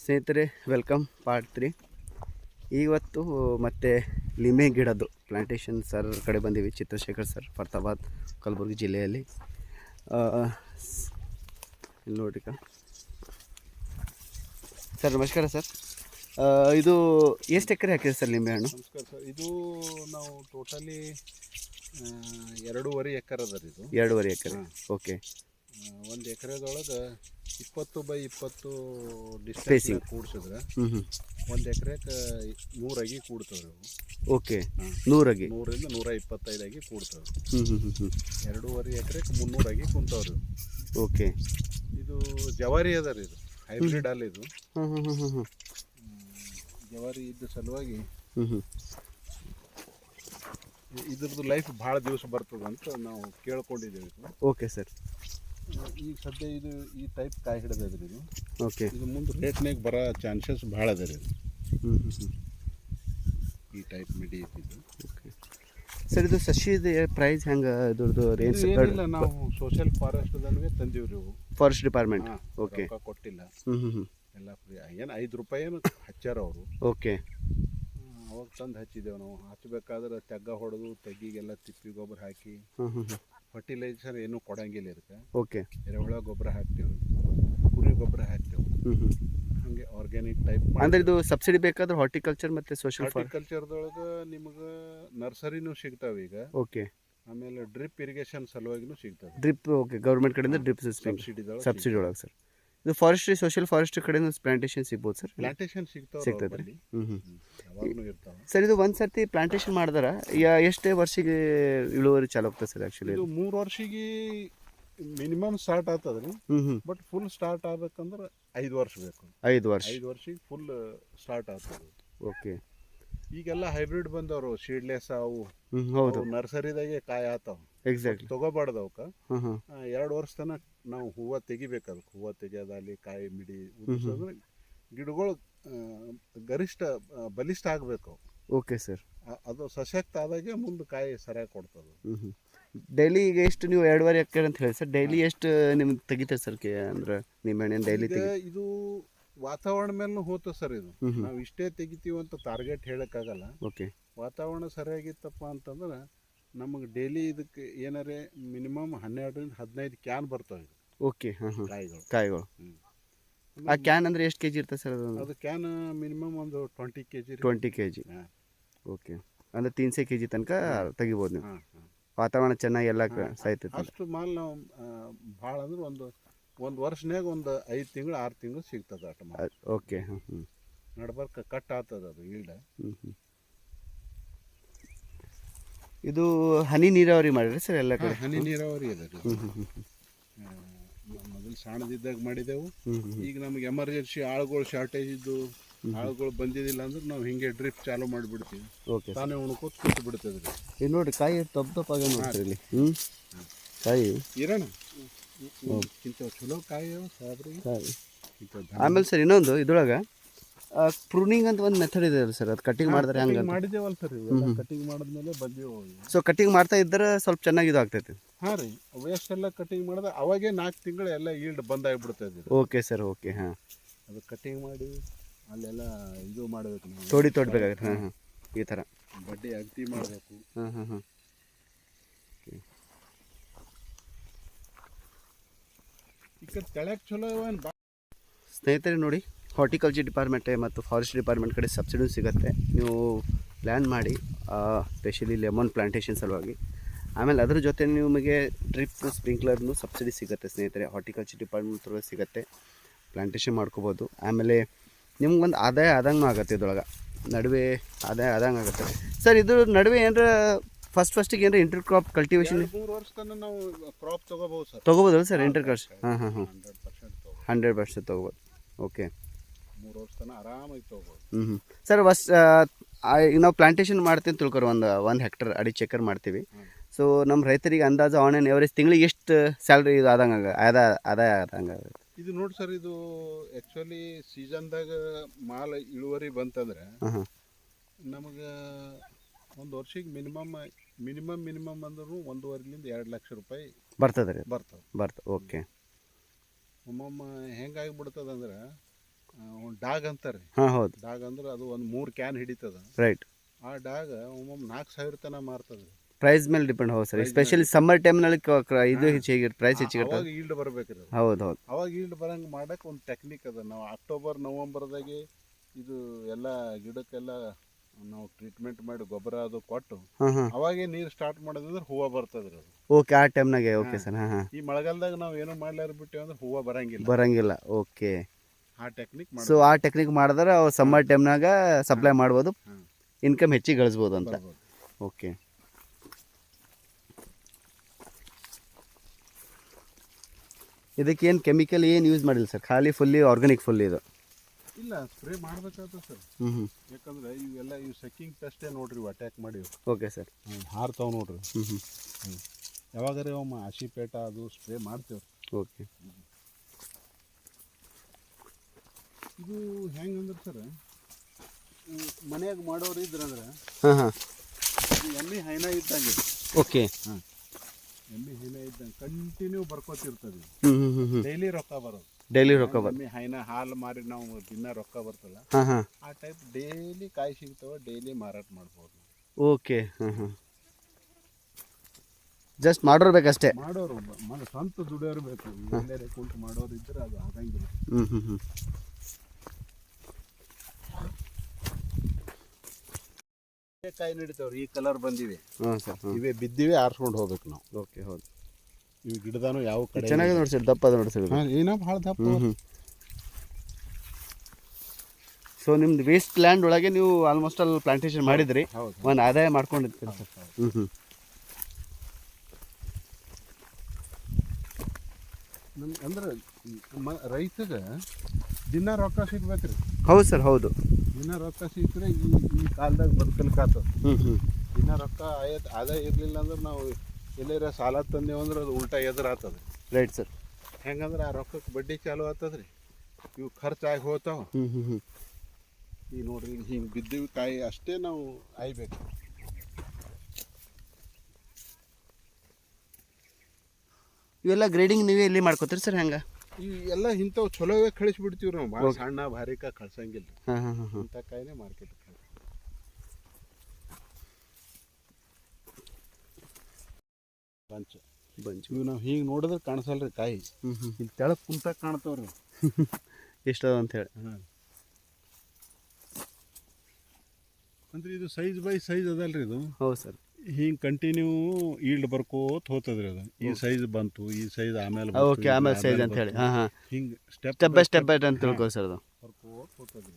ಸ್ನೇಹಿತರೆ welcome part three ಇವತ್ತು ಮತ್ತೆ ಲಿಮೆ ಗಿಡದ್ದು ಪ್ಲಾಂಟೇಶನ್ ಸರ್ ಕಡೆ ಬಂದೀವಿ ಚಿತ್ರಶೇಖರ್ ಸರ್ ಫರ್ತಾಬಾದ್ ಕಲಬುರಗಿ ಜಿಲ್ಲೆಯಲ್ಲಿ. ನೋಡ್ರಿ ಸರ್ ನಮಸ್ಕಾರ ಸರ್ ಇದು ಎಷ್ಟು ಎಕರೆ ಹಾಕಿದೆ ಸರ್ ಲಿಂಬೆ ಹಣ್ಣು? ನಮಸ್ಕಾರ ಸರ್ ಇದು ನಾವು ಟೋಟಲಿ ಎರಡೂವರೆ ಎಕರೆ ಅದ ಇದು. ಎರಡೂವರೆ ಎಕರೆ. ಓಕೆ ಒಂದು ಎಕರೆದೊಳಗೆ ಇಪ್ಪತ್ತು ಬೈ ಇಪ್ಪತ್ತು ಡಿಸ್ಟೆನ್ಸ್ ಕೂಡಿಸಿದ್ರೆ ಒಂದು ಎಕರೆಗೆ ನೂರಾಗಿ ಕೂಡ್ತವೆ ಅವು. ಓಕೆ. ನೂರಾಗಿ ನೂರಿಂದ ನೂರ ಇಪ್ಪತ್ತೈದಾಗಿ ಕೂಡ್ತವೆ ಹ್ಞೂ ಹ್ಞೂ ಹ್ಞೂ ಹ್ಞೂ ಎರಡೂವರೆ ಎಕರೆಗೆ ಮುನ್ನೂರಾಗಿ ಕುಂತವ್ರಿ. ಓಕೆ. ಇದು ಜವಾರಿ ಅದ ರೀ ಇದು. ಹೈಬ್ರಿಡ್ ಅಲ್ಲ ಇದು. ಜವಾರಿ ಇದ್ದ ಸಲುವಾಗಿ ಹ್ಞೂ ಹ್ಞೂ ಇ- ಇದ್ರದ್ದು ಲೈಫ್ ಭಾಳ ದಿವಸ ಬರ್ತದಂತ ಅಂತ ನಾವು ಕೇಳ್ಕೊಂಡಿದ್ದೀವಿ. Okay sir. ಈಗ ಸದ್ಯ ಇದು ಈ ಟೈಪ್ ಕಾಯಿ ಹಿಡಿದದ್ರಿ ಇದು. ಓಕೆ ಇದು ಮುಂದೆ ರೇಟ್ನಾಗ ಬರೋ ಚಾನ್ಸಸ್ ಭಾಳ ಅದ ರೀ ಹ್ಞೂ ಹ್ಞೂ ಹ್ಞೂ ಈ ಟೈಪ್ ಮಿಡಿ ಓಕೆ ಸರ್ ಇದು ಸಸಿದು ಪ್ರೈಸ್ ಹೆಂಗೆ ಇದ್ರದ್ದು ರೇಂಜ್ ಇಲ್ಲ ಏನಿಲ್ಲ ನಾವು ಸೋಷಿಯಲ್ ಫಾರೆಸ್ಟ್ದಲ್ವೇ ತಂದೀವಿ ರೀ ಫಾರೆಸ್ಟ್ ಡಿಪಾರ್ಟ್ಮೆಂಟ್ ಓಕೆ ಕೊಟ್ಟಿಲ್ಲ. ಹ್ಞೂ ಹ್ಞೂ ಹ್ಞೂ ಎಲ್ಲ ಫ್ರೀ ಏನು ಐದು ರೂಪಾಯಿ ಏನು ಹಚ್ಚಾರ ಅವರು. ಓಕೆ ಅವಾಗ ತಂದು ಹಚ್ಚಿದ್ದೇವೆ ನಾವು. ಹಚ್ಚಬೇಕಾದ್ರೆ ತೆಗ್ಗ ಹೊಡೆದು ತೆಗ್ಗಿಗೆಲ್ಲ ತಿಪ್ಪಿ ಗೊಬ್ಬರ ಹಾಕಿ. ಹ್ಞೂ ಹ್ಞೂ ಫರ್ಟಿಲೈಸರ್ ಏನು ಕೊಡಂಗಿಲ್ಲ ಇರುತ್ತೆ ಓಕೆ ಎರೆಹುಳ ಗೊಬ್ಬರ ಹಾಕ್ತೇವೆ ಕುರಿ ಗೊಬ್ಬರ ಹಾಕ್ತೇವೆ. ಹಂಗೆ ಆರ್ಗ್ಯಾನಿಕ್ ಟೈಪ್ ಅಂದ್ರೆ ಇದು ಸಬ್ಸಿಡಿ ಬೇಕಾದ್ರೆ ಹಾರ್ಟಿಕಲ್ಚರ್ ಮತ್ತೆ ಸೋಷಿಯಲ್ ಹಾರ್ಟಿಕಲ್ಚರ್ ಹಾರ್ಟಿಕಲ್ಚರ್ದೊಳಗೆ ನಿಮ್ಗೆ ನರ್ಸರಿನೂ ಸಿಗ್ತಾವೆ ಈಗ. ಓಕೆ ಆಮೇಲೆ ಡ್ರಿಪ್ ಇರಿಗೇಷನ್ ಸಲುವಾಗಿನೂ ಸಿಗ್ತಾವೆ. ಡ್ರಿಪ್ ಓಕೆ ಗೌರ್ಮೆಂಟ್ ಕಡೆಯಿಂದ ಡ್ರಿಪ್ ಸಿಸ್ಟಮ್ ಸಬ್ಸಿಡಿ ಒಳಗೆ ಸರ್ ಇದು ಫಾರೆಸ್ಟ್ರಿ ಸೋಷಿಯಲ್ ಫಾರೆಸ್ಟ್ರಿ ಕಡೆಯಿಂದ ಪ್ಲಾಂಟೇಶನ್ ಸಿಗ್ಬೋದು ಸರ್ ಪ್ಲಾಂಟೇಶನ್ ಸಿಗ್ತಾವ ಸಿಗ್ತದೆ ರೀ. ಸರ್ ಇದು ಒಂದು ಸರ್ತಿ ಪ್ಲಾಂಟೇಶನ್ ಮಾಡಿದಾರ ಯಾ ಎಷ್ಟೇ ವರ್ಷಿಗೆ ಇಳುವರಿ ಚಾಲು ಆಗ್ತದೆ ಸರ್ ಆ್ಯಕ್ಚುಲಿ ಇದು ಮೂರು ವರ್ಷಿಗೆ ಮಿನಿಮಮ್ ಸ್ಟಾರ್ಟ್ ಆಗ್ತದ್ರಿ ಹ್ಞೂ ಹ್ಞೂ ಬಟ್ ಫುಲ್ ಸ್ಟಾರ್ಟ್ ಆಗ್ಬೇಕಂದ್ರೆ ಐದು ವರ್ಷ ಬೇಕು. ಐದು ವರ್ಷ. ಐದು ವರ್ಷಿಗೆ ಫುಲ್ ಸ್ಟಾರ್ಟ್ ಆಗ್ತದೆ. ಓಕೆ ಈಗೆಲ್ಲ ಹೈಬ್ರಿಡ್ ಬಂದವರು ಸೀಡ್ಲೆಸ್ ಅವು ಹೌದು. ನರ್ಸರಿದಾಗೆ ಕಾಯಿ ಆತಾವ. ಎಕ್ಸಾಕ್ಟ್ಲಿ ತಗೋಬಾರ್ದು ಅವಕ್ಕೆ. ಎರಡು ವರ್ಷ ತನಕ ನಾವು ಹೂವು ತೆಗಿಬೇಕು ಅದಕ್ಕೆ ಹೂವು ತೆಗಿಯೋದಲ್ಲಿ ಕಾಯಿ ಮಿಡಿ ಗಿಡಗಳು ಗರಿಷ್ಠ ಬಲಿಷ್ಠ ಆಗಬೇಕು ಓಕೆ ಸರ್ ಅದು ಸಶಕ್ತ ಆದಾಗೆ ಮುಂದೆ ಕಾಯಿ ಸರಿಯಾಗಿ ಕೊಡ್ತದೆ. ಡೈಲಿ ಈಗ ಎಷ್ಟು ನೀವು ಎರಡುವರೆ ಎಕರೆ ಅಂತ ಹೇಳಿ ಸರ್ ಡೈಲಿ ಎಷ್ಟು ನಿಮ್ಗೆ ತೆಗಿತಾರೆ ಸರ್ ಕೆ ಅಂದ್ರೆ ನಿಮ್ಮ ಎಣ್ಣೆ ಡೈಲಿ ಇದು ವಾತಾವರಣ ಮೇಲೂ ಹೋತ ಸರ್ ಇದು. ನಾವು ಇಷ್ಟೇ ತೆಗಿತೀವಿ ಅಂತ ಟಾರ್ಗೆಟ್ ಹೇಳಕ್ಕಾಗಲ್ಲ. ಓಕೆ ವಾತಾವರಣ ಸರಿಯಾಗಿತ್ತಪ್ಪ ಅಂತಂದ್ರೆ ನಮಗೆ ಡೈಲಿ ಇದಕ್ಕೆ ಏನಾರೆ ಮಿನಿಮಮ್ ಹನ್ನೆರಡರಿಂದ ಹದಿನೈದು ಕ್ಯಾನ್ ಬರ್ತವೆ ಇದು ಓಕೆ ಹಾಂ ಹಾಂ. ಕಾಯಿಗಳು. ಕಾಯಿಗಳು. ಆ ಕ್ಯಾನ್ ಅಂದರೆ ಎಷ್ಟು ಕೆ ಜಿ ಇರ್ತದೆ ಸರ್ ಅದು? ಅದು ಕ್ಯಾನ್ ಮಿನಿಮಮ್ ಒಂದು twenty K G twenty K G ಹಾಂ. ಓಕೆ ಅಂದರೆ ತೀನ್ಸೆ ಕೆ ಜಿ ತನಕ ತೆಗಿಬೋದು ನೀವು. ಹಾಂ ಹಾಂ. ವಾತಾವರಣ ಚೆನ್ನಾಗಿ ಎಲ್ಲ. ಸಾಯ್ತೈತೆ ಅಷ್ಟು ಮಾಲ್ ನಾವು ಭಾಳ ಅಂದ್ರೆ ಒಂದು ಒಂದು ವರ್ಷನ್ಯಾಗ ಒಂದು ಐದು ತಿಂಗಳು ಆರು ತಿಂಗಳು ಸಿಗ್ತದೆ ಅಷ್ಟು ಮಾಲ್. ಓಕೆ ಹಾಂ ಹ್ಞೂ ನಡ್ಬರ್ಕ ಕಟ್ ಆಗ್ತದೆ ಅದು ಈಲ್ಡ. ಹ್ಞೂ ಹ್ಞೂ ಇದು ಹನಿ ನೀರಾವರಿ ಮಾಡಿದ್ರೆ ಸರ್ ಎಲ್ಲ ಕಡೆ? ಹನಿ ನೀರಾವರಿ ಇದೆ ಮೊದಲು ಸಣ್ಣದಿದ್ದಾಗ ಮಾಡಿದೆವು. ಈಗ ನಮಗೆ ಎಮರ್ಜೆನ್ಸಿ ಆಳುಗಳು ಶಾರ್ಟೇಜ್ ಇದ್ದು ಆಳುಗಳು ಬಂದಿದ್ದಿಲ್ಲ ಅಂದ್ರೆ ನಾವು ಹಿಂಗೆ ಡ್ರಿಪ್ ಚಾಲು ಮಾಡಿಬಿಡ್ತೀವಿ. ಓಕೆ ತಾನೇ ಉಣ್ಕೋತ ಕೂತು ಬಿಡ್ತದ್ರಿ ಇದು ನೋಡಿರಿ ಕಾಯಿ ತಪ್ಪು ತಪ್ಪಾಗ ನೋಡ್ರಿ ಇಲ್ಲಿ. ಹ್ಞೂ ಕಾಯಿ? ಇರೋಣ? ಇಂಥ ಚಲೋ ಕಾಯಿ ಸಾಬ್ರಿ. ಕಾಯಿ. ಆಮೇಲೆ ಸರ್ ಇನ್ನೊಂದು ಇದ್ರೊಳಗೆ. ಪ್ರೂನಿಂಗ್ ಅಂತ ಒಂದು ಮೆಥಡ್ ಇದೆ ಅಲ್ಲ ಸರ್ ಅದು ಕಟಿಂಗ್ ಮಾಡಿದ್ರೆ ಹಂಗೆ ಮಾಡಿದೇವಲ್ಲ ಸರ್ ಕಟಿಂಗ್ ಮಾಡಿದ್ಮೇಲೆ ಬಂದೇವು. ಸೊ ಕಟಿಂಗ್ ಮಾಡ್ತಾ ಇದ್ದರೆ ಸ್ವಲ್ಪ ಚೆನ್ನಾಗಿ ಇದು ಹಾ ಹಾಂ ರೀ ವೇಸ್ಟ್ ಎಲ್ಲ ಕಟಿಂಗ್ ಮಾಡಿದ್ರೆ ಅವಾಗೇ ನಾಲ್ಕು ತಿಂಗಳು ಎಲ್ಲ ಈಲ್ಡ್ ಬಂದಾಗ್ಬಿಡ್ತದೆ ಓಕೆ ಸರ್ ಓಕೆ ಹಾಂ. ಅದು ಕಟಿಂಗ್ ಮಾಡಿ ಅಲ್ಲೆಲ್ಲ ಇದು ಮಾಡಬೇಕು ತೋಡಿ ತೋಡ್ಬೇಕಾಗತ್ತೆ ಹಾಂ ಹಾಂ. ಈ ಥರ ಬಡ್ಡಿ ಅಗ್ತಿ ಮಾಡಬೇಕು. ಹಾಂ ಹಾಂ ಹಾಂ. ಈಗ ಕಡೆ ತೆಳಕ್ ಚಲೋ ಸ್ನೇಹಿತರೆ ನೋಡಿ. ಹಾರ್ಟಿಕಲ್ಚರ್ ಡಿಪಾರ್ಟ್ಮೆಂಟ್ ಮತ್ತು ಫಾರೆಸ್ಟ್ ಡಿಪಾರ್ಟ್ಮೆಂಟ್ ಕಡೆ ಸಬ್ಸಿಡಿ ಸಿಗುತ್ತೆ. ನೀವು ಪ್ಲ್ಯಾನ್ ಮಾಡಿ ಸ್ಪೆಷಲಿ ಲೆಮನ್ ಪ್ಲಾಂಟೇಷನ್ ಸಲುವಾಗಿ. ಆಮೇಲೆ ಅದ್ರ ಜೊತೆ ನಿಮಗೆ ಡ್ರಿಪ್ ಸ್ಪ್ರಿಂಕ್ಲರ್ನು ಸಬ್ಸಿಡಿ ಸಿಗುತ್ತೆ ಸ್ನೇಹಿತರೆ. ಹಾರ್ಟಿಕಲ್ಚರ್ ಡಿಪಾರ್ಟ್ಮೆಂಟ್ ಥ್ರೂ ಸಿಗುತ್ತೆ. ಪ್ಲಾಂಟೇಷನ್ ಮಾಡ್ಕೋಬೋದು. ಆಮೇಲೆ ನಿಮ್ಗೊಂದು ಆದಾಯ ಆದಂಗೂ ಆಗುತ್ತೆ ಇದ್ರೊಳಗೆ. ನಡುವೆ ಆದಾಯ ಆದಂಗೆ ಆಗುತ್ತೆ. ಸರ್ ಇದ್ರ ನಡುವೆ ಏನಾರ ಫಸ್ಟ್ ಫಸ್ಟಿಗೆ ಏನಾರ ಇಂಟರ್ ಕ್ರಾಪ್ ಕಲ್ಟಿವೇಶನ್ ಮೂರು ವರ್ಷ ನಾವು ಕ್ರಾಪ್ ತೊಗೋಬೋದು ಸರ್. ತೊಗೋಬೋದಲ್ಲ ಸರ್ ಇಂಟರ್ ಕ್ರಾಪ್ ಹಾಂ ಹಾಂ ಹಾಂ. ಹಂಡ್ರೆಡ್ ಪರ್ಸೆಂಟ್ ತೊಗೋಬೋದು. ಓಕೆ ಮೂರು ವರ್ಷ ತನಕ ಆರಾಮಾಗಿ ತಗೋಬಹುದು ಹ್ಞೂ ಹ್ಞೂ ಸರ್ ವಸ್ ಈಗ ನಾವು ಪ್ಲಾಂಟೇಶನ್ ಮಾಡ್ತೀನಿ ತಿಳ್ಕೊರು ಒಂದು ಒಂದು ಹೆಕ್ಟರ್ ಅಡಿ ಚೆಕ್ಕರ್ ಮಾಡ್ತೀವಿ. ಸೊ ನಮ್ಮ ರೈತರಿಗೆ ಅಂದಾಜು ಆನ್ ಆ್ಯಂಡ್ ಎವರೇಜ್ ತಿಂಗಳಿಗೆ ಎಷ್ಟು ಸ್ಯಾಲ್ರಿ ಇದು ಆದಂಗೆ ಆದಾಯ ಆದಾಯ ಆದಂಗೆ ಇದು ನೋಡಿ ಸರ್ ಇದು ಆ್ಯಕ್ಚುಲಿ ಸೀಸನ್ದಾಗ ಮಾಲ್ ಇಳುವರಿ ಬಂತಂದ್ರೆ ನಮಗೆ ಒಂದು ವರ್ಷಕ್ಕೆ ಮಿನಿಮಮ್ ಮಿನಿಮಮ್ ಮಿನಿಮಮ್ ಅಂದ್ರೂ ಒಂದೂವರೆಲಿಂದ ಎರಡು ಲಕ್ಷ ರೂಪಾಯಿ ಬರ್ತದೆ ರೀ ಬರ್ತದೆ. ಬರ್ತ ಓಕೆ. ಒಮ್ಮೊಮ್ಮೆ ಹೆಂಗಾಗಿಬಿಡ್ತದಂದ್ರೆ ಒಂದು ಡಾಗ್ ಅಂತಾರೆ. ಹಾಂ ಹೌದು. ಡಾಗ್ ಅಂದ್ರೆ ಅದು ಒಂದು ಮೂರು ಕ್ಯಾನ್ ಹಿಡಿತದ. ರೈಟ್. ಆ ಡಾಗ್ ಒಮ್ಮೊಮ್ಮೆ ನಾಲ್ಕು ಸಾವಿರ ತನಕ ಮಾರ್ತದೆ. ಪ್ರೈಸ್ ಮೇಲೆ ಡಿಪೆಂಡ್ ಹೌದು ಸರ್ ಸ್ಪೆಷಲಿ ಸಮ್ಮರ್ ಟೈಮ್ನಲ್ಲಿ ಇದು ಹೆಚ್ಚಿಗೆ ಪ್ರೈಸ್ ಹೆಚ್ಚಿಗೆ ಅವಾಗ ಈಲ್ಡ್ ಬರ್ಬೇಕ್ರಿ ಅದು. ಹೌದು ಹೌದು. ಅವಾಗ ಈಲ್ಡ್ ಬರಂಗೆ ಮಾಡಕ್ಕೆ ಒಂದು ಟೆಕ್ನಿಕ್ ಅದ. ನಾವು ಅಕ್ಟೋಬರ್ ನವಂಬರ್ದಾಗೆ ಇದು ಎಲ್ಲ ಗಿಡಕ್ಕೆಲ್ಲ ನಾವು ಟ್ರೀಟ್ಮೆಂಟ್ ಮಾಡಿ ಗೊಬ್ಬರ ಅದು ಕೊಟ್ಟು ಅವಾಗೇ ನೀರು ಸ್ಟಾರ್ಟ್ ಮಾಡೋದಂದ್ರೆ ಹೂವು ಬರ್ತದ್ರಿ ಅದು. ಓಕೆ ಆ ಟೈಮ್ನಾಗೆ ಓಕೆ ಸರ್ ಹಾಂ. ಹಾಂ ಈ ಮಳೆಗಾಲದಾಗ ನಾವು ಏನೋ ಮಾಡ್ಲಾರ ಬಿಟ್ಟೇವೆ ಅಂದ್ರೆ ಹೂವು ಬರಂಗಿಲ್ಲ. ಬರಂಗಿಲ್ಲ. ಓಕೆ ಆ ಟೆಕ್ನಿಕ್ ಸೊ ಆ ಟೆಕ್ನಿಕ್ ಮಾಡಿದ್ರೆ ಅವ್ರು ಸಮ್ಮರ್ ಟೈಮ್ನಾಗ ಸಪ್ಲೈ ಮಾಡ್ಬೋದು. ಇನ್ಕಮ್ ಹೆಚ್ಚಿಗೆ ಗಳಿಸ್ಬೋದು ಅಂತ. ಓಕೆ ಇದಕ್ಕೇನು ಕೆಮಿಕಲ್ ಏನು ಯೂಸ್ ಮಾಡಿಲ್ಲ ಸರ್ ಖಾಲಿ ಫುಲ್ಲಿ ಆರ್ಗ್ಯಾನಿಕ್ ಫುಲ್ ಇದು. ಇಲ್ಲ ಸ್ಪ್ರೇ ಮಾಡ್ಬೇಕಾಗ್ತದೆ ಸರ್ ಹ್ಞೂ ಯಾಕಂದ್ರೆ ಇವೆಲ್ಲ ಇವು ಸೆಕ್ಕಿಂಗ್ ಟೆಸ್ಟೇ ನೋಡ್ರಿ ಅಟ್ಯಾಕ್ ಮಾಡಿ. ಓಕೆ ಸರ್ ಹಾರ್ತಾವ್ ನೋಡ್ರಿ. ಹ್ಞೂ ಹ್ಞೂ ಯಾವಾಗಾರೆ ಒಮ್ಮ ಹಸಿಪೇಟ ಅದು ಸ್ಪ್ರೇ ಮಾಡ್ತೇವೆ ಓಕೆ ಇದು ಹೆಂಗಂದ್ರೆ ಸರ್? ಮನೆಯಾಗ ಮಾಡೋರು ಇದ್ರಂದ್ರೆ ಹಾಂ ಹಾಂ. ಎಮ್ಮೆ ಹೈನ ಇದ್ದಂಗೆ. ಓಕೆ. ಎಮ್ಮೆ ಹೈನ ಇದ್ದಂಗೆ ಕಂಟಿನ್ಯೂ ಬರ್ಕೋತಿರ್ತದೆ. ಡೈಲಿ ರೊಕ್ಕ ಬರೋದು. ಡೈಲಿ ರೊಕ್ಕ ಬರ್ತದೆ ಹೈನ ಹಾಲು ಮಾರಿ ನಾವು ದಿನ ರೊಕ್ಕ ಬರ್ತಲ್ಲ. ಹಾಂ ಹಾಂ. ಆ ಟೈಪ್ ಡೈಲಿ ಕಾಯಿ ಸಿಗ್ತಾವ ಡೈಲಿ ಮಾರಾಟ ಮಾಡ್ಬೋದು. ಓಕೆ ಹಾಂ ಹಾಂ. ಜಸ್ಟ್ ಮಾಡಿರ್ಬೇಕಷ್ಟೇ ಮಾಡೋರು ಸ್ವಂತ ದುಡಿಯೋರು ಬೇಕು. ಕುಂತು ಮಾಡೋರು ಇದ್ರೆ ಅದು ಆಗಂಗಿಲ್ಲ. ಹ್ಞೂ ಹ್ಞೂ ಹ್ಞೂ ಕಾಯಿ ನಡೀತಾವ್ರಿ ಈ ಕಲರ್ ಬಂದಿವೆ ಹಾಂ ಸರ್ ಇವೇ ಬಿದ್ದಿವೆ ಆರಿಸ್ಕೊಂಡು ಹೋಗ್ಬೇಕು ನಾವು. ಓಕೆ ಹೌದು. ಇವು ಗಿಡದಾನು ಯಾವ ಕಡೆ ಚೆನ್ನಾಗಿ ನೋಡಿ ಸರ್ ದಪ್ಪ ಅದ ನೋಡಿ ಸರ್ ಹಾಂ ಏನೋ ಭಾಳ ದಪ್ಪ ಸೊ ನಿಮ್ದು ವೇಸ್ಟ್ ಲ್ಯಾಂಡ್ ಒಳಗೆ ನೀವು ಆಲ್ಮೋಸ್ಟ್ ಅಲ್ಲಿ ಪ್ಲಾಂಟೇಶನ್ ಮಾಡಿದ್ರಿ. ಒಂದು ಆದಾಯ ಮಾಡ್ಕೊಂಡಿರ್ತೀರಿ ಸರ್. ಹ್ಞೂ ಹ್ಞೂ ಅಂದ್ರೆ ರೈತಗೆ ದಿನ ರೊಕ್ಕ ಸಿಗ್ಬೇಕ್ರಿ. ಹೌದು ಸರ್ ಹೌದು. ದಿನ ರೊಕ್ಕ ಸಿಕ್ಕರೆ ಈ ಈ ಕಾಲದಾಗ ಬದುಕಲಿಕ್ಕಾತ ಹ್ಞೂ ಹ್ಞೂ ದಿನ ರೊಕ್ಕ ಆಯತ್ ಆದಾಯ ಇರಲಿಲ್ಲ ಅಂದ್ರೆ ನಾವು ಎಲ್ಲಾರ ಸಾಲ ತಂದೇವು ಅಂದ್ರೆ ಅದು ಉಲ್ಟಾ ಎದುರಾತದ. Right sir. ಹೆಂಗಂದ್ರೆ ಆ ರೊಕ್ಕಕ್ಕೆ ಬಡ್ಡಿ ಚಾಲು ಆತದ್ರಿ. ಇವು ಖರ್ಚಾಗಿ ಹೋಗ್ತಾವ. ಹ್ಞೂ ಹ್ಞೂ ಹ್ಞೂ ಈಗ ನೋಡ್ರಿ ಹಿಂಗೆ ಬಿದ್ದಿವಿ ಕಾಯಿ ಅಷ್ಟೇ ನಾವು ಆಯ್ಬೇಕು. ಇವೆಲ್ಲ ಗ್ರೇಡಿಂಗ್ ನೀವೇ ಇಲ್ಲಿ ಮಾಡ್ಕೋತೀರಿ ಸರ್ ಹೆಂಗೆ? ಈ ಎಲ್ಲ ಇಂಥವು ಚಲೋವೇ ಕಳಿಸ್ಬಿಡ್ತೀವಿ ನಾವು. ಭಾಳ. ಸಣ್ಣ ಭಾರಿಕ ಕಳ್ಸಂಗಿಲ್ಲ. ಹಾಂ ಹಾಂ ಹಾಂ ಹಾಂ. ಇಂಥ ಕಾಯಿನೇ ಮಾರ್ಕೆಟ್ ಬಂಚ್ ಬಂಚು. ಇವು ನಾವು ಹೀಗೆ ನೋಡಿದ್ರೆ ಕಾಣಿಸಲ್ರಿ ಕಾಯಿ ಇಲ್ಲಿ ತೆಳ ಕುಂತಾಗ ಕಾಣ್ತಾವ್ರಿ ಎಷ್ಟು ಅಂತ ಹೇಳಿ. ಹಾಂ. ಅಂದ್ರೆ ಇದು ಸೈಜ್ ಬೈ ಸೈಜ್ ಅದಲ್ರಿ ಇದು? ಹೌದು ಸರ್. ಹಿಂಗೆ ಕಂಟಿನ್ಯೂ ಈಲ್ಡ್ ಬರ್ಕೋತ ಹೋಗ್ತದ್ರಿ ಅದು. ಈ ಸೈಜ್ ಬಂತು ಈ ಸೈಜ್ ಆಮೇಲೆ ಓಕೆ ಆಮೇಲೆ ಸೈಜ್ ಅಂತ ಹೇಳಿ ಹಾಂ ಹಾಂ. ಹಿಂಗೆ step step by step by ಅಂತ ತಿಳ್ಕೊ ಸರ್ ಅದು. ಬರ್ಕೋತ ಹೋಗ್ತದ್ರಿ